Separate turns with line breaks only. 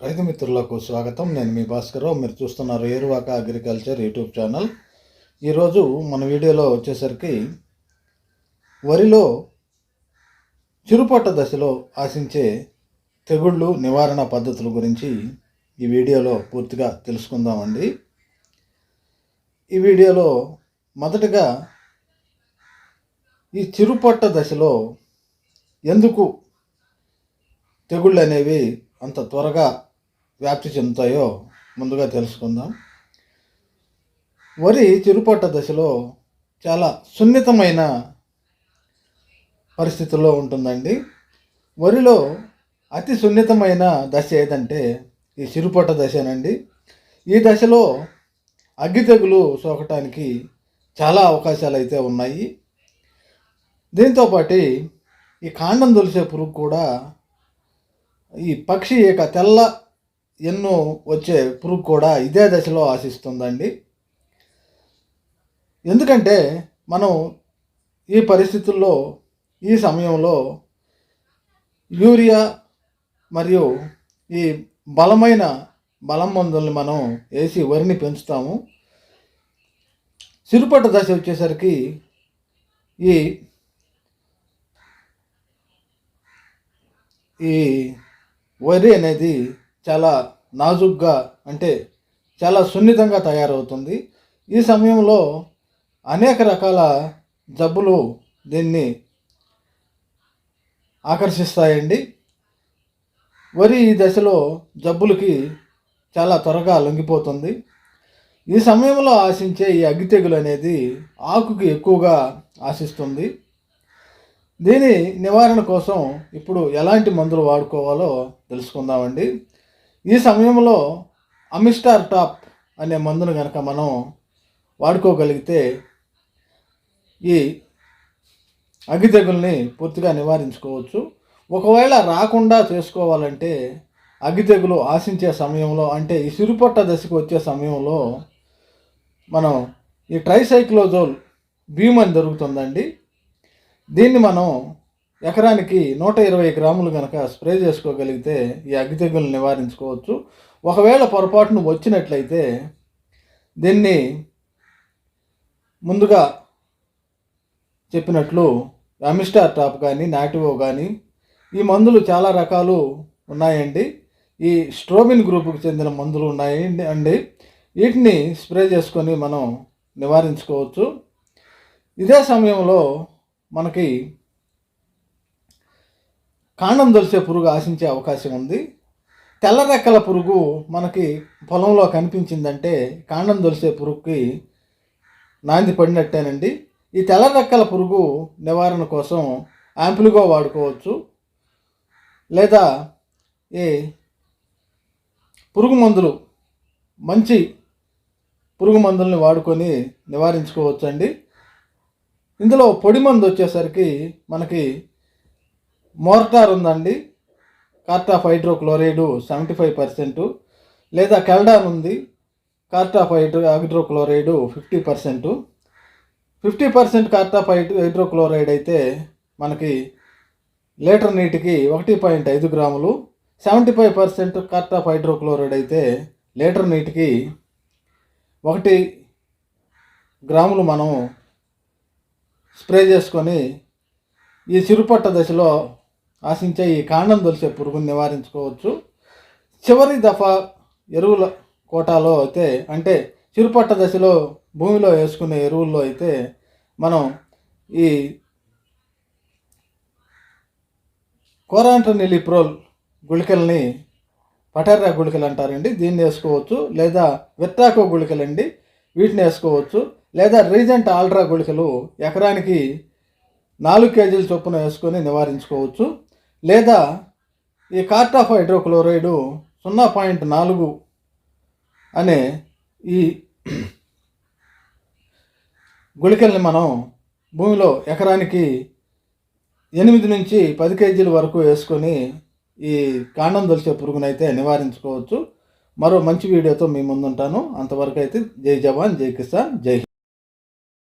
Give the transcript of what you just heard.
రైతు మిత్రులకు స్వాగతం. నేను మీ భాస్కర్రావు. మీరు చూస్తున్నారు ఏరువాక అగ్రికల్చర్ యూట్యూబ్ ఛానల్. ఈరోజు మన వీడియోలో వచ్చేసరికి వరిలో చిరుపట్ట దశలో ఆశించే తెగుళ్ళు నివారణ పద్ధతుల గురించి ఈ వీడియోలో పూర్తిగా తెలుసుకుందామండి. ఈ వీడియోలో మొదటగా ఈ చిరుపట్ట దశలో ఎందుకు తెగుళ్ళు అనేవి అంత త్వరగా వ్యాప్తి చెందుతాయో ముందుగా తెలుసుకుందాం. వరి చిరుపట్ట దశలో చాలా సున్నితమైన పరిస్థితుల్లో ఉంటుందండి. వరిలో అతి సున్నితమైన దశ ఏదంటే ఈ చిరుపట్ట దశనండి. ఈ దశలో అగ్గి తెగులు సోకటానికి చాలా అవకాశాలు అయితే ఉన్నాయి దీంతోపాటి ఈ కాండం దొలిసే పురుగు కూడా ఈ పక్షి ఇక తెల్ల ఎన్ను వచ్చే పురుగు కూడా ఇదే దశలో ఆశిస్తుందండి. ఎందుకంటే మనం ఈ పరిస్థితుల్లో ఈ సమయంలో యూరియా మరియు ఈ బలమైన బలం మందుల్ని మనం వేసి వరిని పెంచుతాము. సిరుపట్ట దశ వచ్చేసరికి ఈ ఈ వరి అనేది చాలా నాజుగ్గా అంటే చాలా సున్నితంగా తయారవుతుంది. ఈ సమయంలో అనేక రకాల జబ్బులు దీన్ని ఆకర్షిస్తాయండి. వరి ఈ దశలో జబ్బులకి చాలా త్వరగా లొంగిపోతుంది. ఈ సమయంలో ఆశించే ఈ అగ్గి తెగులు అనేది ఆకుకి ఎక్కువగా ఆశిస్తుంది. దీని నివారణ కోసం ఇప్పుడు ఎలాంటి మందులు వాడుకోవాలో తెలుసుకుందామండి. ఈ సమయంలో అమిస్టార్ టాప్ అనే మందును కనుక మనం వాడుకోగలిగితే ఈ అగ్గి తెగుల్ని పూర్తిగా నివారించుకోవచ్చు. ఒకవేళ రాకుండా చేసుకోవాలంటే అగ్గి తెగులు ఆశించే సమయంలో అంటే ఈ సిరుపొట్ట దశకు వచ్చే సమయంలో మనం ఈ ట్రైసైక్లోజోల్ భీమని దొరుకుతుందండి. దీన్ని మనం ఎకరానికి నూట ఇరవై గ్రాములు కనుక స్ప్రే చేసుకోగలిగితే ఈ అగ్గి తెగులు నివారించుకోవచ్చు. ఒకవేళ పొరపాటును వచ్చినట్లయితే దీన్ని ముందుగా చెప్పినట్లు అమిస్టార్ టాప్ కానీ నాటివో కానీ ఈ మందులు చాలా రకాలు ఉన్నాయండి. ఈ స్ట్రోమిన్ గ్రూపుకి చెందిన మందులు ఉన్నాయి అండి. వీటిని స్ప్రే చేసుకొని మనం నివారించుకోవచ్చు. ఇదే సమయంలో మనకి కాండం దొలిసే పురుగు ఆశించే అవకాశం ఉంది. తెల్ల రెక్కల పురుగు మనకి పొలంలో కనిపించిందంటే కాండం దొలిసే పురుగుకి నాంది పడినట్టేనండి. ఈ తెల్ల రెక్కల పురుగు నివారణ కోసం యాంపులుగా వాడుకోవచ్చు. లేదా ఏ పురుగు మందులు మంచి పురుగు మందుల్ని వాడుకొని నివారించుకోవచ్చు అండి ఇందులో పొడి మందు వచ్చేసరికి మనకి మోర్టార్ ఉందండి. Cartap hydrochloride seventy five percent లేదా కెల్డాన్ ఉంది. Cartap hydro hydrochloride fifty percent fifty percent cartap hydrochloride అయితే మనకి లీటర్ నీటికి ఒకటి పాయింట్ ఐదు గ్రాములు. Seventy five percent cartap hydrochloride అయితే లీటర్ నీటికి ఒకటి గ్రాములు మనం స్ప్రే చేసుకొని ఈ చిరుపట్ట దశలో ఆశించే ఈ కాండం దొలిసే పురుగుని నివారించుకోవచ్చు. చివరి దఫా ఎరువుల కోటాలో అయితే అంటే చిరుపట్ట దశలో భూమిలో వేసుకునే ఎరువుల్లో అయితే మనం ఈ కోరాంట్రనిలిప్రోల్ గుళికల్ని పటర్రా గుళికలు అంటారండి. దీన్ని వేసుకోవచ్చు. లేదా వెట్టాకో గుళికలండి. వీటిని వేసుకోవచ్చు. లేదా రీజెంట్ ఆల్ట్రా గుళికలు ఎకరానికి నాలుగు కేజీల చొప్పున వేసుకొని నివారించుకోవచ్చు. లేదా ఈ కార్టాఫ్ హైడ్రోక్లోరైడ్ సున్నా పాయింట్ నాలుగు అనే ఈ గుళికల్ని మనం భూమిలో ఎకరానికి ఎనిమిది నుంచి పది కేజీల వరకు వేసుకొని ఈ కాండం దొలిచే పురుగునైతే నివారించుకోవచ్చు. మరో మంచి వీడియోతో మీ ముందుంటాను. అంతవరకు అయితే జై జవాన్ జై కిసాన్ జై